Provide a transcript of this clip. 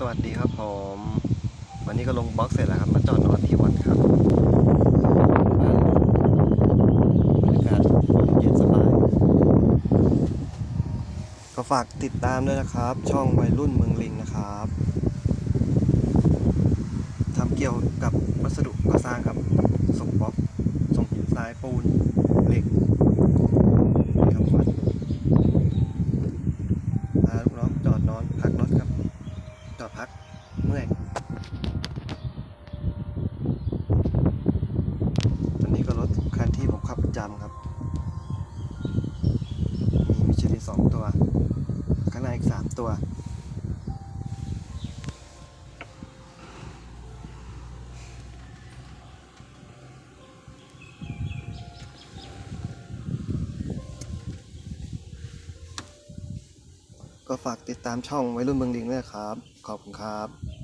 สวัสดีครับผม วันนี้ก็ลงบล็อกเสร็จแล้วครับ มาจอดนอนที่วัดครับบรรยากาศเย็นสบาย ก็ฝากติดตามด้วยนะครับ ช่องวัยรุ่นเมืองลิงนะครับทำเกี่ยวกับวัสดุก่อสร้างครับส่งบล็อกส่งหินทรายปูนเหล็กครับวัดพาลูกน้องจอดนอนพักรถครับ พักเมื่อยวันนี้ก็รถคันที่ผมขับประจำครับ มีมิชลินสองตัว ข้างในอีกสามตัว ก็ฝากติดตามช่องไวรุ่นเมืองลิงด้วยครับ ขอบคุณครับ